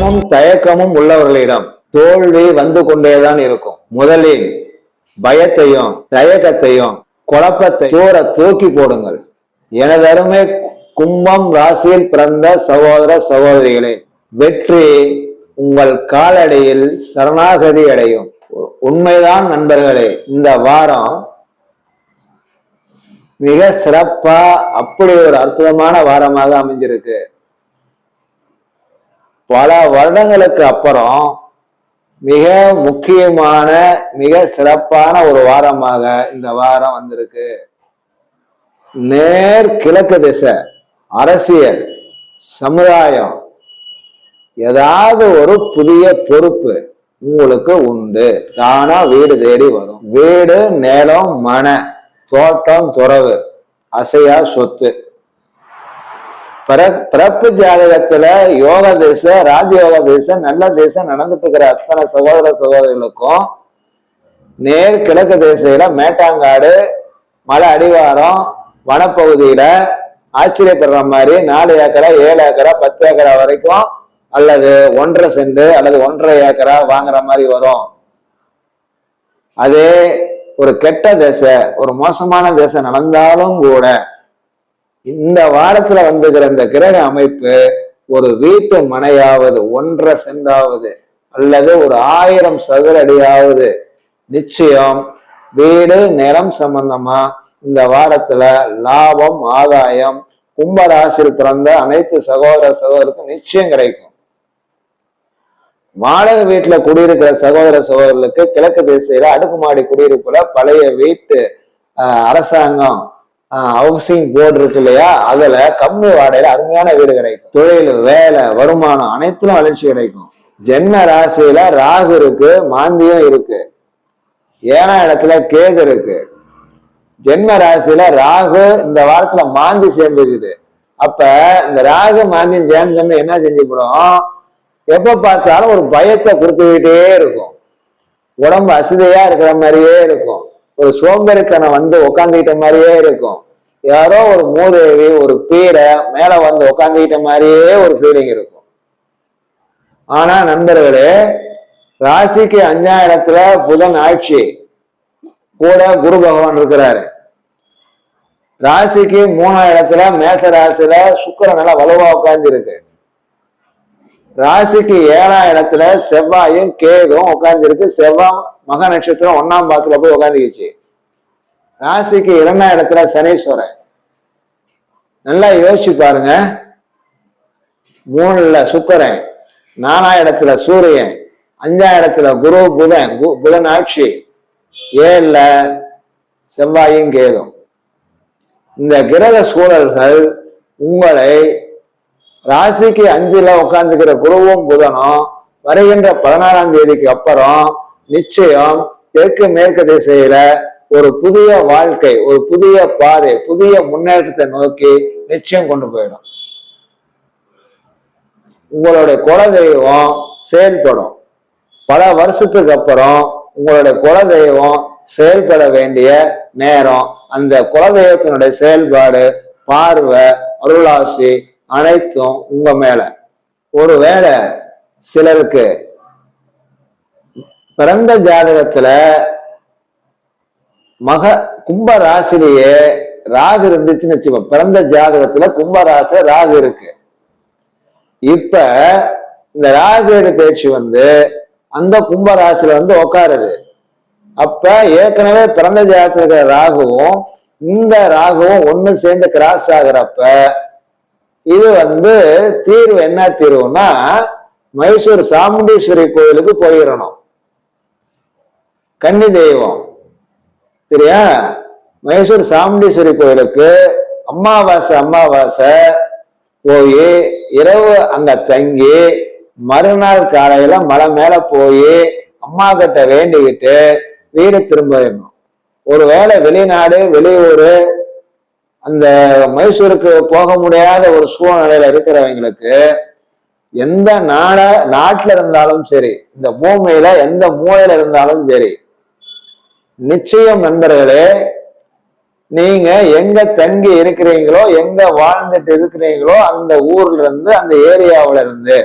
பயமும் தயக்கமும் உள்ளவர்களிடம் தோல்வி வந்து கொண்டேதான் இருக்கும். முதலில் பயத்தையும் தயக்கத்தையும் குழப்பத்தை தூர தூக்கி போடுங்கள். எனதருமை கும்பம் ராசியில் பிறந்த சகோதர சகோதரிகளே வெற்றி உங்கள் காலடியில் சரணாகதி அடையும். உண்மைதான் நண்பர்களே இந்த வாரம் மிக சிறப்பா அப்படி ஒரு அற்புதமான வாரமாக அமைஞ்சிருக்கு. பல வருடங்களுக்கு அப்புறம் மிக முக்கியமான மிக சிறப்பான ஒரு வாரமாக இந்த வாரம் வந்திருக்கு. நேர் கிழக்கு திசை அரசியல் சமுதாயம் ஏதாவது ஒரு புதிய பொறுப்பு உங்களுக்கு உண்டு. தானா வீடு தேடி வரும். வீடு நிலம் மன தோட்டம் துறவு அசையா சொத்து. பிற- பிறப்பு ஜாதகத்துல யோக தேச ராஜயோக தேசம் நல்ல தேசம் நடந்துட்டு இருக்கிற அத்தனை சகோதர சகோதரிகளுக்கும் நேர் கிழக்கு தேசையில மேட்டாங்காடு மலை அடிவாரம் வனப்பகுதியில ஆச்சரியப்படுற மாதிரி நாலு ஏக்கரா ஏழு ஏக்கரா பத்து ஏக்கரா வரைக்கும் அல்லது ஒன்றரை செண்டு அல்லது ஒன்றரை ஏக்கரா வாங்குற மாதிரி வரும். அதே ஒரு கெட்ட தேச ஒரு மோசமான தேசம் நடந்தாலும் கூட இந்த வாரத்துல வந்துகிற இந்த கிரக அமைப்பு ஒரு வீட்டு மனையாவது ஒன்றரை சென்டாவது அல்லது ஒரு ஆயிரம் சதுர அடியாவது நிச்சயம் வீடு நிறம் சம்பந்தமா இந்த வாரத்துல லாபம் ஆதாயம் கும்பராசியில் பிறந்த அனைத்து சகோதர சகோதரருக்கும் நிச்சயம் கிடைக்கும். வாடகை வீட்டுல குடியிருக்கிற சகோதர சகோதரர்களுக்கு கிழக்கு திசையில அடுக்குமாடி குடியிருப்புல பழைய வீட்டு அரசாங்கம் ஹவுசிங் போர்டு இருக்கு இல்லையா? அதுல கம்மி வாடகையில அருமையான வீடு கிடைக்கும். தொழில் வேலை வருமானம் அனைத்திலும் வளர்ச்சி கிடைக்கும். ஜென்ம ராசியில ராகு இருக்கு மாந்தியம் இருக்கு. ஏனா இடத்துல கேது இருக்கு. ஜென்ம ராசியில ராகு இந்த வாரத்துல மாந்தி சேர்ந்துருக்குது அப்ப இந்த ராகு மாந்தியம் சேர்ந்தோம்னா என்ன செஞ்சுப்படும் எப்ப பார்த்தாலும் ஒரு பயத்தை கொடுத்துக்கிட்டே இருக்கும். உடம்பு அசதியா இருக்கிற மாதிரியே இருக்கும். ஒரு சோம்பேறித்தனம் வந்து உக்காந்துக்கிட்ட மாதிரியே இருக்கும். யாரோ ஒரு மூதேவி ஒரு பீடை மேல வந்து உக்காந்துக்கிட்ட மாதிரியே ஒரு ஃபீலிங் இருக்கும். ஆனா நண்பர்களே ராசிக்கு அஞ்சாம் இடத்துல புதன் ஆட்சி. கூட குரு பகவான் இருக்கிறாரு. ராசிக்கு மூணாம் இடத்துல மேச ராசியில சுக்கிரன் நல்லா வலுவா உட்கார்ந்து இருக்கு ராசிக்கு ஏழாம் இடத்துல செவ்வாயும் கேதும் உட்கார்ந்துருக்கு. செவ்வாய் மக நட்சத்திரம் ஒன்னாம் பாத்துல போய் உட்காந்துக்கிச்சு ராசிக்கு இரண்டாம் இடத்துல சனீஸ்வரன். நல்லா யோசிச்சு பாருங்க. மூணுல சுக்கரன் நாலாம் இடத்துல சூரியன் அஞ்சாம் இடத்துல குரு புதன் கு- புதன் ஆட்சி ஏழுல செவ்வாயும் கேதும். இந்த கிரக சூழல்கள் உங்களை ராசிக்கு அஞ்சுல உட்கார்ந்துக்கிற குருவும் புதனும் வருகின்ற பதினாறாம் தேதிக்கு அப்புறம் நிச்சயம் தெற்கு மேற்கு திசையில ஒரு புதிய வாழ்க்கை ஒரு புதிய பாதை புதிய முன்னேற்றத்தை நோக்கி நிச்சயம் கொண்டு போயிடும். உங்களுடைய குலதெய்வம் செயல்படும். பல வருஷத்துக்கு அப்புறம் உங்களுடைய குலதெய்வம் செயல்பட வேண்டிய நேரம் அந்த குலதெய்வத்தினுடைய செயல்பாடு பார்வை அருளாசி அனைத்தும் உங்க மேல. ஒருவேளை சிலருக்கு பிறந்த ஜாதகத்துல மக கும்ப ராசிலேயே ராகு இருந்துச்சுன்னு வச்சுக்கோ பிறந்த ஜாதகத்துல கும்ப ராகு இருக்கு. இப்ப இந்த ராகு பேச்சு வந்து அந்த கும்ப வந்து உட்காருது அப்ப ஏற்கனவே பிறந்த ஜாதகத்துல இருக்கிற ராகுவும் இந்த ராகுவும் ஒண்ணு சேர்ந்து கிராஸ் ஆகுறப்ப இது வந்து தீர்வு என்ன தீர்வுனா மைசூர் சாமுண்டீஸ்வரி கோயிலுக்கு போயிடணும் கன்னி தெய்வம். சரியா? மைசூர் சாமுண்டீஸ்வரி கோயிலுக்கு அம்மாவாசை அம்மாவாசை போய் இரவு அங்க தங்கி மறுநாள் காலையில மலை மேல போய் அம்மா கிட்ட வேண்டிக்கிட்டு வீடு திரும்ப திரும்பிடணும் ஒருவேளை வெளிநாடு வெளியூர் அந்த மைசூருக்கு போக முடியாத ஒரு சூழ்நிலையில இருக்கிறவங்களுக்கு எந்த நாட நாட்டில் இருந்தாலும் சரி இந்த பூமியில எந்த மூலையில இருந்தாலும் சரி நிச்சயம் நண்பர்களே நீங்க எங்க தங்கி இருக்கிறீங்களோ எங்க வாழ்ந்துட்டு இருக்கிறீங்களோ அந்த ஊர்ல இருந்து அந்த ஏரியாவில இருந்து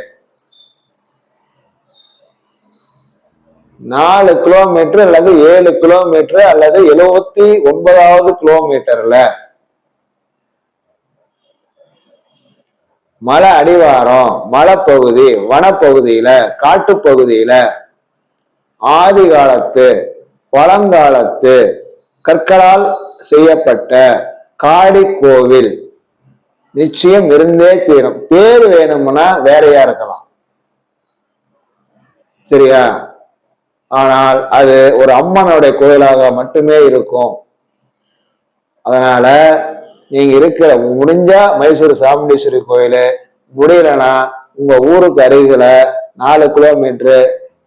நாலு கிலோமீட்டர் அல்லது ஏழு கிலோமீட்டர் அல்லது எழுபத்தி ஒன்பதாவது கிலோமீட்டர்ல மலை அடிவாரம் மலைப்பகுதி வனப்பகுதியில காட்டுப்பகுதியில ஆதி காலத்து பழங்காலத்து கற்களால் செய்யப்பட்ட காடி கோவில் நிச்சயம் இருந்தே தீரும். பேர் வேணும்னா வேறையா இருக்கலாம். சரியா? ஆனால் அது ஒரு அம்மனுடைய கோயிலாக மட்டுமே இருக்கும். அதனால நீங்க இருக்கிற முடிஞ்சா மைசூர் சாமுண்டீஸ்வரி கோயில் முடியலன்னா உங்க ஊருக்கு அருகில நாலு கிலோமீட்டரு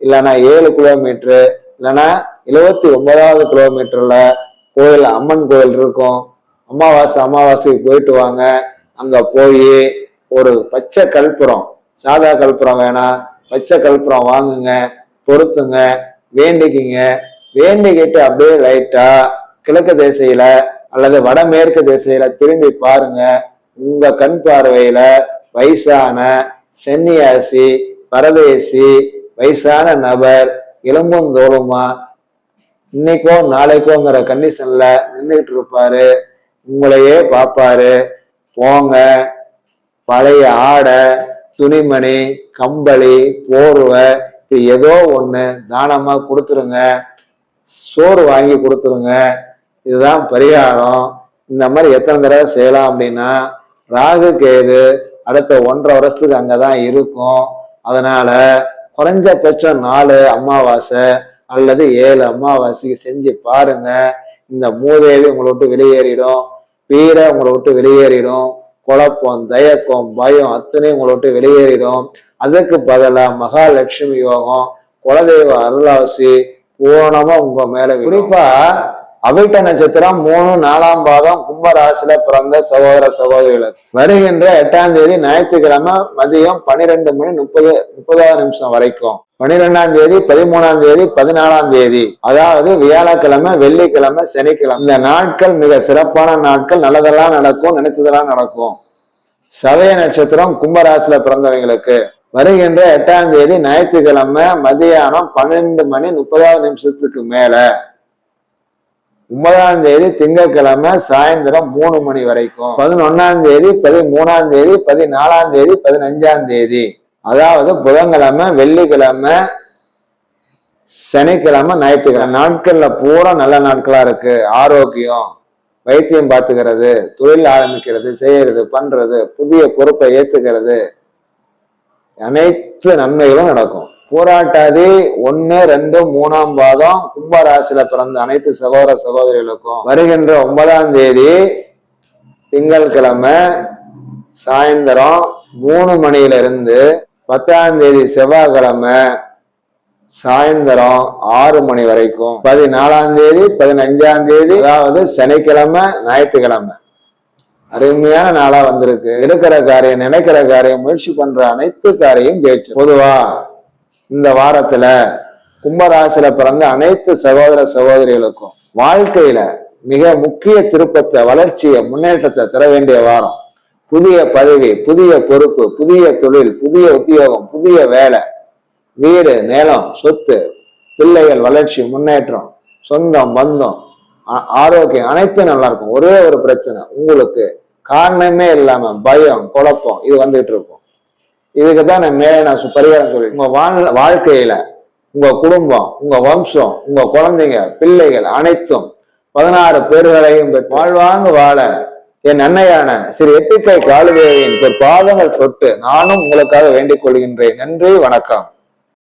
இல்லைன்னா ஏழு கிலோமீட்டரு இல்லைன்னா எழுவத்தி ஒன்பதாவது கிலோமீட்டர்ல கோயில் அம்மன் கோயில் இருக்கும். அமாவாசை அமாவாசைக்கு போயிட்டு வாங்க. அங்க போய் ஒரு பச்சை கற்பூரம் சாதா கற்பூரம் வேணாம் பச்சை கற்பூரம் வாங்குங்க பொருத்துங்க வேண்டிக்கிங்க. வேண்டிக்கிட்டு அப்படியே லைட்டா கிழக்கு திசையில அல்லது வடமேற்கு திசையில திரும்பி பாருங்க. உங்க கண் பார்வையில வயசான சென்னியாசி பரதேசி வயசான நபர் எலும்புந்தோளுமா இன்னைக்கோ நாளைக்கோங்கிற கண்டிஷன்ல நின்றுட்டு இருப்பாரு உங்களையே பார்ப்பாரு. போங்க. பழைய ஆடை துணிமணி கம்பளி போர்வை இப்படி ஏதோ ஒன்று தானமாக கொடுத்துருங்க. சோறு வாங்கி கொடுத்துருங்க. இதுதான் பரிகாரம். இந்த மாதிரி எத்தனை தடவை செய்யலாம் அப்படின்னா ராகு கேது அடுத்த ஒன்றரை வருஷத்துக்கு அங்கே தான் இருக்கும். அதனால குறைஞ்சபட்சம் நாலு அமாவாசை அல்லது ஏழு அமாவாசைக்கு செஞ்சு பாருங்க. இந்த மூதேவி உங்களை விட்டு வெளியேறிடும். பீரை உங்களை விட்டு வெளியேறிடும். குழப்பம் தயக்கம் பயம் அத்தனையும் உங்களை விட்டு வெளியேறிடும். அதுக்கு பதிலாக மகாலட்சுமி யோகம் குலதெய்வ அருளாசி பூரணமா உங்க மேல குறிப்பா அவிட்ட நட்சத்திரம் மூணு நாலாம் பாதம் கும்பராசில பிறந்த சகோதர சகோதரிகளுக்கு. வருகின்ற எட்டாம் தேதி ஞாயிற்றுக்கிழமை மதியம் பன்னிரெண்டு மணி முப்பது முப்பதாவது நிமிஷம் வரைக்கும். பனிரெண்டாம் தேதி பதிமூணாம் தேதி பதினாலாம் தேதி. அதாவது வியாழக்கிழமை வெள்ளிக்கிழமை சனிக்கிழமை. இந்த நாட்கள் மிக சிறப்பான நாட்கள். நல்லதெல்லாம் நடக்கும் நினைச்சதெல்லாம் நடக்கும். சதய நட்சத்திரம் கும்பராசில பிறந்தவங்களுக்கு. வருகின்ற எட்டாம் தேதி ஞாயிற்றுக்கிழமை மதியானம் பன்னெண்டு மணி முப்பதாவது நிமிஷத்துக்கு மேல. ஒன்பதாம் தேதி திங்கட்கிழமை சாயந்தரம் மூணு மணி வரைக்கும். பதினொன்னாம் தேதி பதிமூணாம் தேதி பதினாலாம் தேதி பதினஞ்சாம் தேதி. அதாவது புதன்கிழமை வெள்ளிக்கிழமை சனிக்கிழமை ஞாயிற்றுக்கிழமை. நாட்கள்ல பூரா நல்ல நாட்களா இருக்கு. ஆரோக்கியம் வைத்தியம் பார்த்துக்கிறது தொழில் ஆரம்பிக்கிறது செய்யறது பண்றது புதிய பொறுப்பை ஏத்துக்கிறது. அனைத்து நன்மைகளும் நடக்கும். போராட்டாதி ஒன்னு ரெண்டு மூணாம் பாதம் கும்பராசியில பிறந்த அனைத்து சகோதர சகோதரிகளுக்கும் வருகின்ற ஒன்பதாம் தேதி திங்கட்கிழமை சாயந்தரம் மூணு மணியில இருந்து பத்தாம் தேதி செவ்வாய்க்கிழமை சாயந்தரம் ஆறு மணி வரைக்கும். பதினாலாம் தேதி பதினஞ்சாம் தேதி அதாவது சனிக்கிழமை ஞாயிற்றுக்கிழமை. அருமையான நாளா வந்திருக்கு. இருக்கிற காரியம் நினைக்கிற காரியம் முயற்சி பண்ற அனைத்து காரியம் ஜெயிச்சு பொதுவா இந்த வாரத்துல கும்பராசில பிறந்த அனைத்து சகோதர சகோதரிகளுக்கும் வாழ்க்கையில மிக முக்கிய திருப்பத்தை வளர்ச்சியை முன்னேற்றத்தை தர வேண்டிய வாரம். புதிய பதவி புதிய பொறுப்பு புதிய தொழில் புதிய உத்தியோகம் புதிய வேலை. வீடு நிலம் சொத்து பிள்ளைகள் வளர்ச்சி முன்னேற்றம் சொந்தம் பந்தம் ஆரோக்கியம் அனைத்தும் நல்லா இருக்கும். ஒரே ஒரு பிரச்சனை உங்களுக்கு காரணமே இல்லாம பயம் குழப்பம் இது வந்துட்டு இருக்கும். இதுக்கு தான் நான் மேலே நான் சு- பரிகாரம் சொல்லி உங்கள் வாழ் வாழ்க்கையில உங்க குடும்பம் உங்க வம்சம் உங்க குழந்தைங்க பிள்ளைகள் அனைத்தும் பதினாறு பேர்களையும் பெற்று வாழ்வாங்க வாழ என் அன்னையான சிறு எட்டுக்கை காலுதேவியின் பாதங்கள் தொட்டு நானும் உங்களுக்காக வேண்டிக் கொள்கின்றேன். நன்றி வணக்கம்.